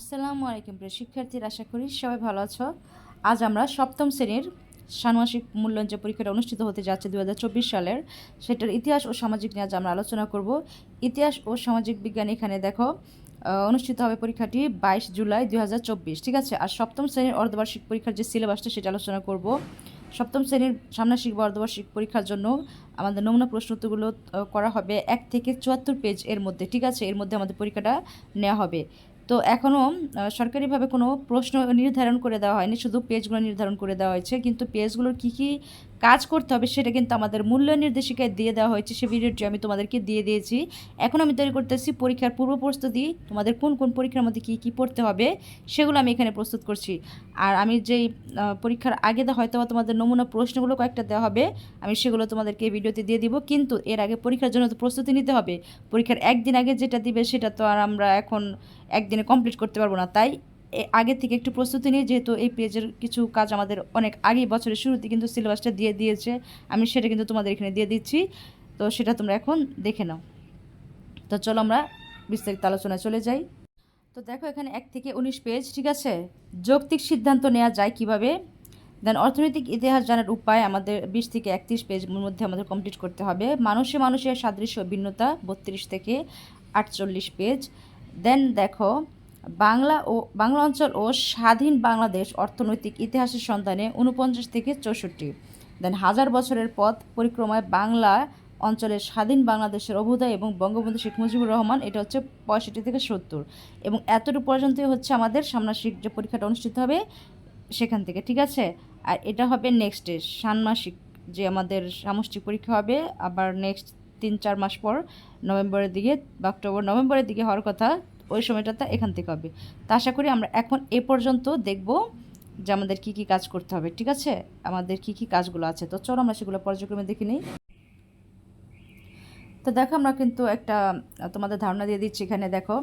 আসসালামু আলাইকুম প্রিয় শিক্ষার্থীরা আশা করি সবাই ভালো আছো। আজ আমরা সপ্তম শ্রেণির ষান্মাসিক মূল্যায়ন যে পরীক্ষাটা অনুষ্ঠিত হতে যাচ্ছে দু হাজার চব্বিশ সালের সেটার ইতিহাস ও সামাজিক নিয়ে আজ আমরা আলোচনা করব। ইতিহাস ও সামাজিক বিজ্ঞান এখানে দেখো অনুষ্ঠিত হবে পরীক্ষাটি বাইশ জুলাই দু হাজার চব্বিশ ঠিক আছে? আর সপ্তম শ্রেণির অর্ধবার্ষিক পরীক্ষার যে সিলেবাসটা সেটা আলোচনা করব। সপ্তম শ্রেণির সামনাসিক বা অর্ধবার্ষিক পরীক্ষার জন্য আমাদের নমুনা প্রশ্ন উত্তরগুলো আহ, করা হবে এক থেকে চুয়াত্তর পেজ এর মধ্যে ঠিক আছে? এর মধ্যে আমাদের পরীক্ষাটা নেওয়া হবে। তো এখনও সরকারিভাবে কোনো প্রশ্ন নির্ধারণ করে দেওয়া হয়নি, শুধু পেজগুলো নির্ধারণ করে দেওয়া হয়েছে, কিন্তু পেজগুলোর কী কী কাজ করতে হবে, সেটা কিন্তু আমাদের মূল্য নির্দেশিকায় দিয়ে দেওয়া হয়েছে। সে ভিডিওটি আমি তোমাদেরকে দিয়ে দিয়েছি। এখন আমি তৈরি করতেছি পরীক্ষার পূর্ব প্রস্তুতি, তোমাদের কোন কোন পরীক্ষার মধ্যে কী কী পড়তে হবে, সেগুলো আমি এখানে প্রস্তুত করছি। আর আমি যেই পরীক্ষার আগে হয়তো বা তোমাদের নমুনা প্রশ্নগুলো কয়েকটা দেওয়া হবে, আমি সেগুলো তোমাদেরকে এই ভিডিওতে দিয়ে দিব। কিন্তু এর আগে পরীক্ষার জন্য তো প্রস্তুতি নিতে হবে। পরীক্ষার একদিন আগে যেটা দিবে, সেটা তো আর আমরা এখন একদিনে কমপ্লিট করতে পারব না। তাই আগে থেকে একটু প্রস্তুতি নিয়ে, যেহেতু এই পেজের কিছু কাজ আমাদের অনেক আগেই বছরের শুরুতে কিন্তু সিলেবাসটা দিয়ে দিয়েছে, আমি সেটা কিন্তু তোমাদের এখানে দিয়ে দিচ্ছি। তো সেটা তোমরা এখন দেখে নাও। তো চলো আমরা বিস্তারিত আলোচনায় চলে যাই। তো দেখো এখানে এক থেকে উনিশ পেজ ঠিক আছে? যৌক্তিক সিদ্ধান্ত নেওয়া যায় কীভাবে? দেন, অর্থনৈতিক ইতিহাস জানার উপায় আমাদের বিশ থেকে একত্রিশ পেজ মধ্যে আমাদের কমপ্লিট করতে হবে। মানুষে মানুষের সাদৃশ্য ভিন্নতা, বত্রিশ থেকে আটচল্লিশ পেজ দেন, দেখো বাংলা ও বাংলা অঞ্চল ও স্বাধীন বাংলাদেশ অর্থনৈতিক ইতিহাসের সন্ধানে উনপঞ্চাশ থেকে চৌষট্টি। দেন হাজার বছরের পথ পরিক্রমায় বাংলা অঞ্চলের স্বাধীন বাংলাদেশের অভ্যুদয় এবং বঙ্গবন্ধু শেখ মুজিবুর রহমান, এটা হচ্ছে পঁয়ষট্টি থেকে সত্তর। এবং এতটুকু পর্যন্তই হচ্ছে আমাদের সামনাসিক যে পরীক্ষাটা অনুষ্ঠিত হবে সেখান থেকে, ঠিক আছে? আর এটা হবে নেক্সট ষান্মাসিক যে আমাদের সামষ্টিক পরীক্ষা হবে, আবার নেক্সট তিন চার মাস পর, নভেম্বরের দিকে বা অক্টোবর নভেম্বরের দিকে হওয়ার কথা। ওই সময়টাতে এখান থেকে হবে। তা আশা করি আমরা এখন এ পর্যন্ত দেখব যে আমাদের কী কী কাজ করতে হবে, ঠিক আছে? আমাদের কী কী কাজগুলো আছে। তো চলো আমরা সেগুলো পর্যক্রমে দেখে নিই। তো দেখো আমরা কিন্তু একটা তোমাদের ধারণা দিয়ে দিচ্ছি এখানে, দেখো।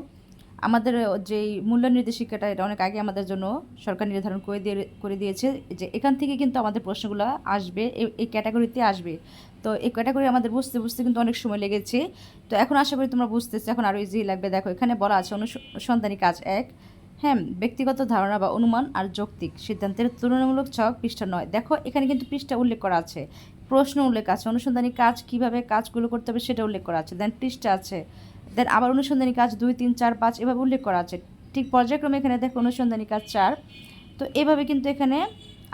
আমাদের যেই মূল্য নির্দেশিকাটা এটা অনেক আগে আমাদের জন্য সরকার নির্ধারণ করে দিয়ে, করে দিয়েছে যে এখান থেকে কিন্তু আমাদের প্রশ্নগুলো আসবে এই- ক্যাটাগরিতে আসবে। তো এই ক্যাটাগরি আমাদের বুঝতে বুঝতে কিন্তু অনেক সময় লেগেছে। তো এখন আশা করি তোমরা বুঝতেছো, এখন আরও ইজি লাগবে। দেখো, এখানে বলা আছে অনুসন্ধানী কাজ এক হ্যাঁ ব্যক্তিগত ধারণা বা অনুমান আর যৌক্তিক সিদ্ধান্তের তুলনামূলক ছক পৃষ্ঠা নয়। দেখো, এখানে কিন্তু পৃষ্ঠা উল্লেখ করা আছে। প্রশ্ন উল্লেখ আছে। অনুসন্ধানী কাজ কীভাবে কাজগুলো করতে হবে সেটা উল্লেখ করা আছে। দেন পৃষ্ঠা আছে। দেন আবার অনুসন্ধানী কাজ দুই, তিন, চার, পাঁচ এভাবে উল্লেখ করা আছে। ঠিক পর্যায়ক্রমে এখানে দেখো অনুসন্ধানী কাজ চার। তো এভাবে কিন্তু এখানে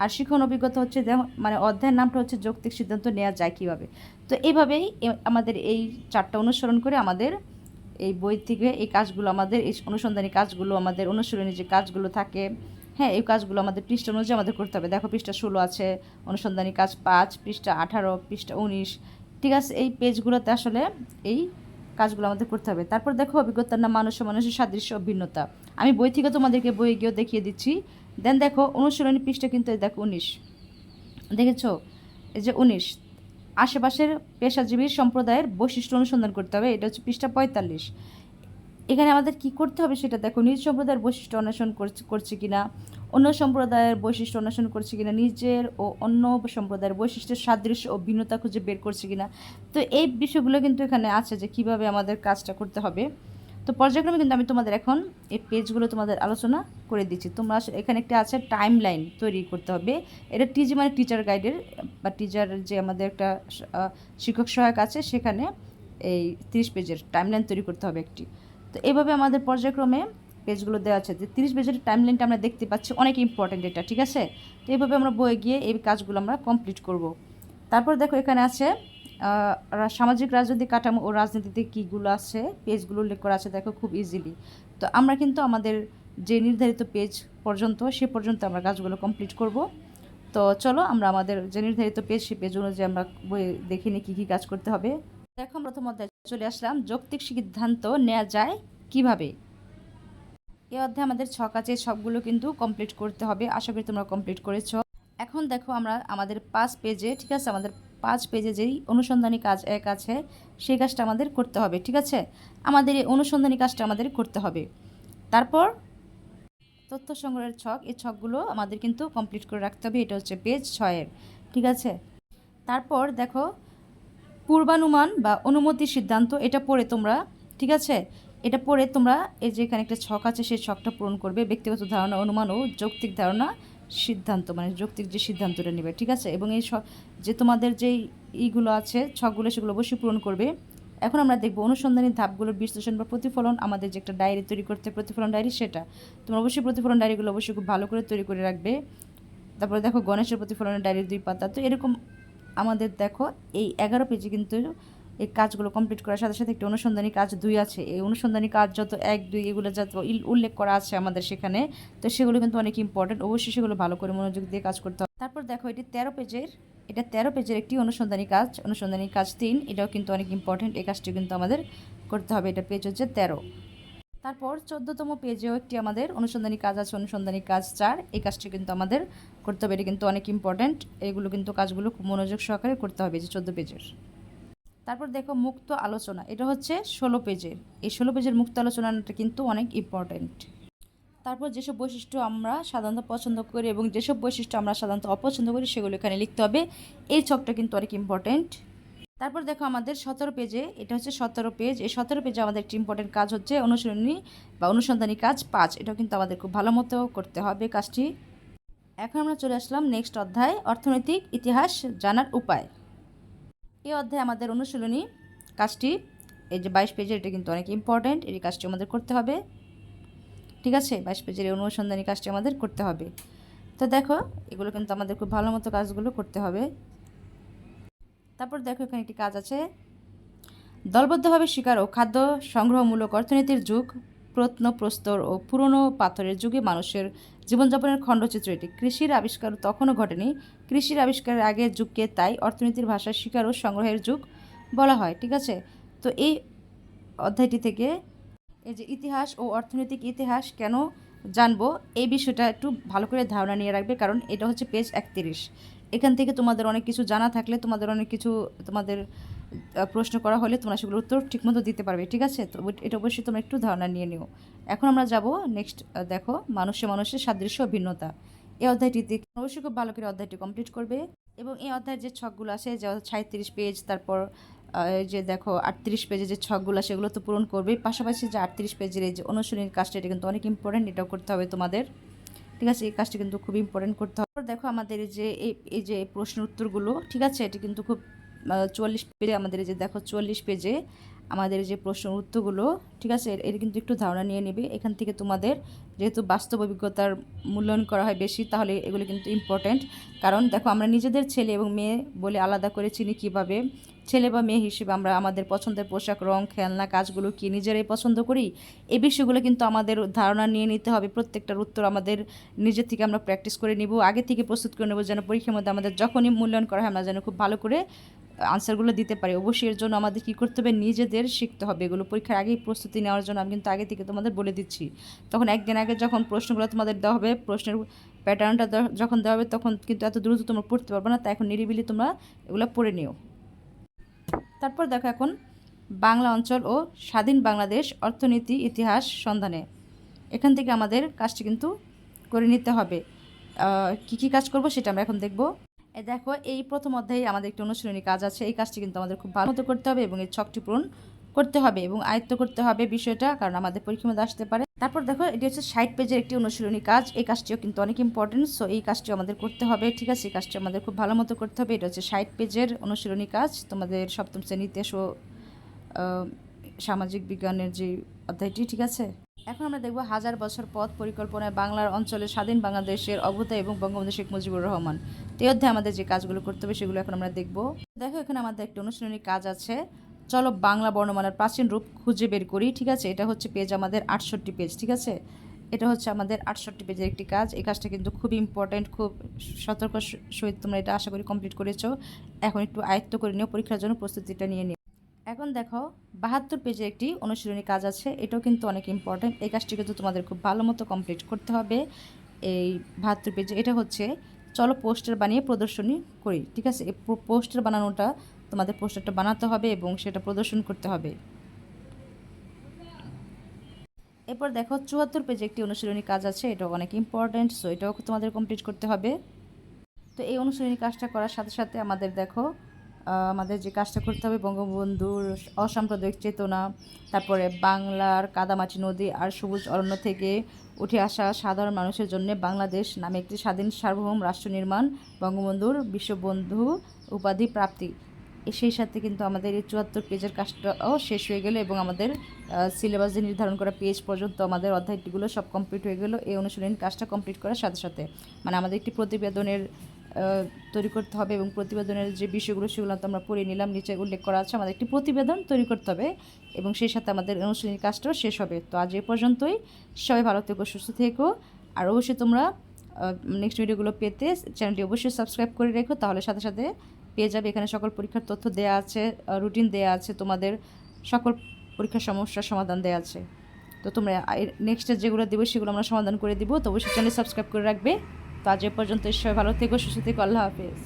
আর শিখন অভিজ্ঞতা হচ্ছে মানে অধ্যায়ের নামটা হচ্ছে যৌক্তিক সিদ্ধান্ত নেওয়া যায় কীভাবে। তো এইভাবেই এ- আমাদের এই চারটা অনুসরণ করে আমাদের এই বই থেকে এই কাজগুলো আমাদের, এই অনুসন্ধানী কাজগুলো, আমাদের অনুসরণী যে কাজগুলো থাকে হ্যাঁ এই কাজগুলো আমাদের পৃষ্ঠা অনুযায়ী আমাদের করতে হবে। দেখো পৃষ্ঠা ষোলো আছে, অনুসন্ধানী কাজ পাঁচ, পৃষ্ঠা আঠারো, পৃষ্ঠা উনিশ। ঠিক আছে, এই পেজগুলোতে আসলে এই কাজগুলো আমাদের করতে হবে। তারপর দেখো অভিজ্ঞতার নাম মানুষ মানুষের সাদৃশ্য ভিন্নতা আমি বই থেকে তোমাদেরকে বই গিয়েও দেখিয়ে দিচ্ছি। দেন দেখো অনুসরণী পৃষ্ঠা কিন্তু দেখো উনিশ। দেখেছ? এই যে উনিশ। আশেপাশের পেশাজীবী সম্প্রদায়ের বৈশিষ্ট্য অনুসন্ধান করতে হবে। এটা হচ্ছে পৃষ্ঠা পঁয়তাল্লিশ। এখানে আমাদের কি করতে হবে সেটা দেখো। নিজ সম্প্রদায়ের বৈশিষ্ট্য অন্বেষণ করছে করছে কিনা? অন্য সম্প্রদায়ের বৈশিষ্ট্য অন্বেষণ করছে কিনা, নিজের ও অন্য সম্প্রদায়ের বৈশিষ্ট্যের সাদৃশ্য ও ভিন্নতা খুঁজে বের করছে কিনা। তো এই বিষয়গুলো কিন্তু এখানে আছে যে কীভাবে আমাদের কাজটা করতে হবে। তো পর্যায়ক্রমে কিন্তু আমি তোমাদের এখন এই পেজগুলো তোমাদের আলোচনা করে দিচ্ছি। তোমরা এখানে একটা আছে টাইম লাইন তৈরি করতে হবে। এটা টিজি মানে টিচার গাইডের বা টিচার যে আমাদের একটা শিক্ষক সহায়ক আছে, সেখানে এই তিরিশ পেজের টাইম লাইন তৈরি করতে হবে একটি। তো এইভাবে আমাদের পর্যায়ক্রমে পেজগুলো দেওয়া আছে। যে তিরিশ পেজের টাইম লাইনটা আমরা দেখতে পাচ্ছি, অনেক ইম্পর্ট্যান্ট এটা, ঠিক আছে? তো এইভাবে আমরা বয়ে গিয়ে এই কাজগুলো আমরা কমপ্লিট করব। তারপর দেখো এখানে আছে সামাজিক রাজনৈতিক কাঠামো ও রাজনীতিতে কীগুলো আছে, পেজগুলো উল্লেখ করা আছে, দেখো খুব ইজিলি তো আমরা কিন্তু আমাদের যে নির্ধারিত পেজ পর্যন্ত, সে পর্যন্ত আমরা কাজগুলো কমপ্লিট করব। তো চলো আমরা আমাদের যে নির্ধারিত পেজ, সে পেজ অনুযায়ী আমরা বই দেখে নিই কী কী কাজ করতে হবে। দেখো প্রথম অধ্যায় চলে আসলাম, যৌক্তিক সিদ্ধান্ত নেওয়া যায় কীভাবে? এই অধ্যায়ে আমাদের ছক আছে সবগুলো কিন্তু কমপ্লিট করতে হবে। আশা করি তোমরা কমপ্লিট করেছ। এখন দেখো আমরা আমাদের পাঁচ পেজে ঠিক আছে? আমাদের পাঁচ পেজে যেই অনুসন্ধানী কাজ এক আছে, সেই কাজটা আমাদের করতে হবে, ঠিক আছে? আমাদের এই অনুসন্ধানী কাজটা আমাদের করতে হবে। তারপর তথ্য সংগ্রহের ছক, এই ছকগুলো আমাদের কিন্তু কমপ্লিট করে রাখতে হবে। এটা হচ্ছে পেজ ছয়ের ঠিক আছে? তারপর দেখো, পূর্বানুমান বা অনুমতি সিদ্ধান্ত, এটা পড়ে তোমরা, ঠিক আছে? এটা পড়ে তোমরা এই যে এখানে একটা ছক আছে, সেই ছকটা পূরণ করবে। ব্যক্তিগত ধারণা, অনুমান ও যৌক্তিক ধারণা, সিদ্ধান্ত মানে যৌক্তিক যে সিদ্ধান্তটা নেবে, ঠিক আছে? এবং এই যে তোমাদের যেই ইগুলো আছে, ছকগুলো, সেগুলো অবশ্যই পূরণ করবে। এখন আমরা দেখব অনুসন্ধানী ধাপগুলোর বিশ্লেষণ বা প্রতিফলন। আমাদের যে একটা ডায়েরি তৈরি করতে, প্রতিফলন ডায়েরি, সেটা। তোমরা অবশ্যই প্রতিফলন ডায়েরিগুলো অবশ্যই খুব ভালো করে তৈরি করে রাখবে। তারপরে দেখো গণেশের প্রতিফলনের ডায়েরির দুই পাতা। তো এরকম আমাদের দেখো, এই এগারো পেজে কিন্তু এই কাজগুলো কমপ্লিট করার সাথে সাথে একটি অনুসন্ধানী কাজ দুই আছে। এই অনুসন্ধানী কাজ যত এক, দুই, এগুলো যত উল্লেখ করা আছে আমাদের সেখানে, তো সেগুলো কিন্তু অনেক ইম্পর্টেন্ট অবশ্যই সেগুলো ভালো করে মনোযোগ দিয়ে কাজ করতে হবে। তারপর দেখো, এটি তেরো পেজের, এটা তেরো পেজের একটি অনুসন্ধানী কাজ। অনুসন্ধানী কাজ তিন, এটাও কিন্তু অনেক ইম্পর্টেন্ট এই কাজটি কিন্তু আমাদের করতে হবে। এটা পেজ হচ্ছে তেরো। তারপর চোদ্দতম পেজেও একটি আমাদের অনুসন্ধানী কাজ আছে, অনুসন্ধানী কাজ চার। এই কাজটি কিন্তু আমাদের করতে হবে। এটা কিন্তু অনেক ইম্পর্ট্যান্ট এগুলো কিন্তু কাজগুলো খুব মনোযোগ সহকারে করতে হবে যে চোদ্দ পেজের। তারপর দেখো মুক্ত আলোচনা, এটা হচ্ছে ষোলো পেজের। এই ষোলো পেজের মুক্ত আলোচনাটা কিন্তু অনেক ইম্পর্ট্যান্ট তারপর যেসব বৈশিষ্ট্য আমরা সাধারণত পছন্দ করি এবং যেসব বৈশিষ্ট্য আমরা সাধারণত অপছন্দ করি, সেগুলো এখানে লিখতে হবে। এই ছকটা কিন্তু অনেক ইম্পর্ট্যান্ট তারপর দেখো আমাদের সতেরো পেজে, এটা হচ্ছে সতেরো পেজ। এই সতেরো পেজে আমাদের একটি ইম্পর্টেন্ট কাজ হচ্ছে অনুসরণী বা অনুসন্ধানী কাজ পাঁচ। এটাও কিন্তু আমাদের খুব ভালো মতো করতে হবে কাজটি। এখন আমরা চলে আসলাম নেক্সট অধ্যায়, অর্থনৈতিক ইতিহাস জানার উপায়। এই অধ্যায়ে আমাদের অনুশীলনী কাজটি, এই যে বাইশ পেজের, এটা কিন্তু অনেক ইম্পর্ট্যান্ট এই কাজটি আমাদের করতে হবে। ঠিক আছে? বাইশ পেজের এই অনুসন্ধানী কাজটি আমাদের করতে হবে। তো দেখো, এগুলো কিন্তু আমাদের খুব ভালো মতো কাজগুলো করতে হবে। তারপর দেখো, এখানে একটি কাজ আছে। দলবদ্ধভাবে শিকার ও খাদ্য সংগ্রহমূলক অর্থনীতির যুগ। প্রত্নপ্রস্তর ও পুরনো পাথরের যুগে মানুষের জীবনযাপনের খণ্ডচিত্র এটি। কৃষির আবিষ্কার তখনও ঘটেনি। কৃষির আবিষ্কারের আগের যুগকে তাই অর্থনীতির ভাষায় শিকার ও সংগ্রহের যুগ বলা হয়, ঠিক আছে? তো এই অধ্যায়টি থেকে এই যে ইতিহাস ও অর্থনৈতিক ইতিহাস কেন জানব, এই বিষয়টা একটু ভালো করে ধারণা নিয়ে রাখবে, কারণ এটা হচ্ছে পেজ একত্রিশ। এখান থেকে তোমাদের অনেক কিছু জানা থাকলে তোমাদের অনেক কিছু তোমাদের প্রশ্ন করা হলে তোমরা সেগুলো উত্তর ঠিকমতো দিতে পারবে, ঠিক আছে? তো এটা অবশ্যই তোমরা একটু ধারণা নিয়ে নিও। এখন আমরা যাব নেক্সট দেখো, মানুষে মানুষের সাদৃশ্য ভিন্নতা। এই অধ্যায়টিতে অবশ্যই খুব ভালো করে অধ্যায়টি কমপ্লিট করবে এবং এই অধ্যায়ের যে ছকগুলো আছে, যা সাঁত্রিশ পেজ তারপর এই যে দেখো, আটত্রিশ পেজে যে ছকগুলো সেগুলো তো পূরণ করবে। পাশাপাশি যে আটত্রিশ পেজের এই যে অনুশীলনীর কাজটা, এটা কিন্তু অনেক ইম্পর্টেন্ট এটাও করতে হবে তোমাদের। ঠিক আছে? এই কাজটি কিন্তু খুব ইম্পর্টেন্ট করতে হবে। দেখো আমাদের যে, এই যে প্রশ্নের উত্তরগুলো, ঠিক আছে? এটি কিন্তু খুব চুয়াল্লিশ পেজে আমাদের যে, দেখো, চুয়াল্লিশ পেজে আমাদের যে প্রশ্ন উত্তরগুলো, ঠিক আছে? এর কিন্তু একটু ধারণা নিয়ে নেবে। এখান থেকে তোমাদের যেহেতু বাস্তব অভিজ্ঞতার মূল্যায়ন করা হয় বেশি, তাহলে এগুলো কিন্তু ইম্পর্ট্যান্ট কারণ দেখো, আমরা নিজেদের ছেলে এবং মেয়ে বলে আলাদা করে চিনি কীভাবে? ছেলে বা মেয়ে হিসেবে আমরা আমাদের পছন্দের পোশাক, রং, খেলনা, কাজগুলো কি নিজেরাই পছন্দ করি? এই বিষয়গুলো কিন্তু আমাদের ধারণা নিয়ে নিতে হবে। প্রত্যেকটার উত্তর আমাদের নিজের থেকে আমরা প্র্যাকটিস করে নিব। আগে থেকে প্রস্তুত করে নেব যেন পরীক্ষার মধ্যে আমাদের যখনই মূল্যায়ন করা হয়, আমরা যেন খুব ভালো করে আনসারগুলো দিতে পারি। অবশ্যই এর জন্য আমাদের কী করতে হবে? নিজেদের শিখতে হবে। এগুলো পরীক্ষার আগেই প্রস্তুতি নেওয়ার জন্য আমি কিন্তু আগে থেকে তোমাদের বলে দিচ্ছি। তখন একদিন আগে যখন প্রশ্নগুলো তোমাদের দেওয়া হবে, প্রশ্নের প্যাটার্নটা যখন দেওয়া হবে, তখন কিন্তু এত দ্রুত তোমরা পড়তে পারবে না। তাই এখন নিরিবিলি তোমরা এগুলো পড়ে নিও। তারপর দেখো এখন বাংলা অঞ্চল ও স্বাধীন বাংলাদেশ অর্থনীতি, ইতিহাস, সন্ধানে। এখান থেকে আমাদের কাজটি কিন্তু করে নিতে হবে। কি কি কাজ করব সেটা আমরা এখন দেখব। দেখো, এই প্রথম অধ্যায়ে আমাদের একটি অনুশীলনী কাজ আছে। এই কাজটি কিন্তু আমাদের খুব ভালো মতো করতে হবে এবং এই ছকটি পূরণ করতে হবে এবং আয়ত্ত করতে হবে বিষয়টা, কারণ আমাদের পরীক্ষার মধ্যে আসতে পারে। তারপর দেখো, এটি হচ্ছে ষাট পেজের একটি অনুশীলনী কাজ। এই কাজটিও কিন্তু অনেক ইম্পর্টেন্ট সো এই কাজটি আমাদের করতে হবে, ঠিক আছে? এই কাজটি আমাদের খুব ভালো মতো করতে হবে। এটা হচ্ছে ষাট পেজের অনুশীলনী কাজ। তোমাদের সপ্তম শ্রেণি ইতিহাস ও সামাজিক বিজ্ঞানের যে অধ্যায়টি, ঠিক আছে? এখন আমরা দেখব হাজার বছর পথ পরিকল্পনায় বাংলার অঞ্চলে স্বাধীন বাংলাদেশের অভ্যুদয় এবং বঙ্গবন্ধু শেখ মুজিবুর রহমান। এই অধ্যায়ে আমাদের যে কাজগুলো করতে হবে, সেগুলো এখন আমরা দেখব। দেখো, এখানে আমাদের একটা অনুশীলনী কাজ আছে চলো বাংলা বর্ণমালার প্রাচীন রূপ খুঁজে বের করি, ঠিক আছে? এটা হচ্ছে পেজ আমাদের আটষট্টি পেজ ঠিক আছে? এটা হচ্ছে আমাদের আটষট্টি পেজের একটি কাজ। এই কাজটা কিন্তু খুব ইম্পর্ট্যান্ট খুব সতর্ক সহিত তোমরা এটা আশা করি কমপ্লিট করেছ। এখন একটু আয়ত্ত করে নিও, পরীক্ষার জন্য প্রস্তুতিটা নিয়ে নিও। এখন দেখো, বাহাত্তর পেজে একটি অনুশীলনী কাজ আছে। এটাও কিন্তু অনেক ইম্পর্ট্যান্ট এই কাজটি কিন্তু তোমাদের খুব ভালো মতো কমপ্লিট করতে হবে। এই বাহাত্তর পেজে এটা হচ্ছে, চলো পোস্টার বানিয়ে প্রদর্শনী করি, ঠিক আছে? এই পোস্টার বানানোটা তোমাদের পোস্টারটা বানাতে হবে এবং সেটা প্রদর্শন করতে হবে। এরপর দেখো, চুয়াত্তর পেজে একটি অনুশীলনী কাজ আছে, এটাও অনেক ইম্পর্ট্যান্ট সো এটাও তোমাদের কমপ্লিট করতে হবে। তো এই অনুশীলনী কাজটা করার সাথে সাথে আমাদের দেখো আমাদের যে কাজটা করতে হবে, বঙ্গবন্ধুর অসাম্প্রদায়িক চেতনা, তারপরে বাংলার কাদামাটি নদী আর সবুজ অরণ্য থেকে উঠে আসা সাধারণ মানুষের জন্য বাংলাদেশ নামে একটি স্বাধীন সার্বভৌম রাষ্ট্র নির্মাণ বঙ্গবন্ধুর বিশ্ববন্ধু উপাধি প্রাপ্তি। সেই সাথে কিন্তু আমাদের এই চুয়াত্তর পেজের কাজটাও শেষ হয়ে গেল এবং আমাদের সিলেবাস নির্ধারণ করা পেজ পর্যন্ত আমাদের অধ্যায়টিগুলো সব কমপ্লিট হয়ে গেল। এই অনুশীলনী কাজটা কমপ্লিট করার সাথে সাথে মানে আমাদের একটি প্রতিবেদনের তৈরি করতে হবে এবং প্রতিবেদনের যে বিষয়গুলো সেগুলো তো আমরা পড়ে নিলাম, নিচে উল্লেখ করা আছে, আমাদের একটি প্রতিবেদন তৈরি করতে হবে এবং সেই সাথে আমাদের অনুশীলনী কাজটাও শেষ হবে। তো আজ এ পর্যন্তই। সবাই ভালো থেকো, সুস্থ থেকো। আর অবশ্যই তোমরা নেক্সট ভিডিওগুলো পেতে চ্যানেলটি অবশ্যই সাবস্ক্রাইব করে রেখো, তাহলে সাথে সাথে পেয়ে যাবে। এখানে সকল পরীক্ষার তথ্য দেয়া আছে রুটিন দেয়া আছে, তোমাদের সকল পরীক্ষার সমস্যার সমাধান দেয়া আছে। তো তোমরা নেক্সটে যেগুলো দেবো সেগুলো আমরা সমাধান করে দিব। তো অবশ্যই চ্যানেল সাবস্ক্রাইব করে রাখবে। তো আজ এ পর্যন্ত সবাই ভালো থেকো, সুস্থ থেকো, আল্লাহ হাফেজ।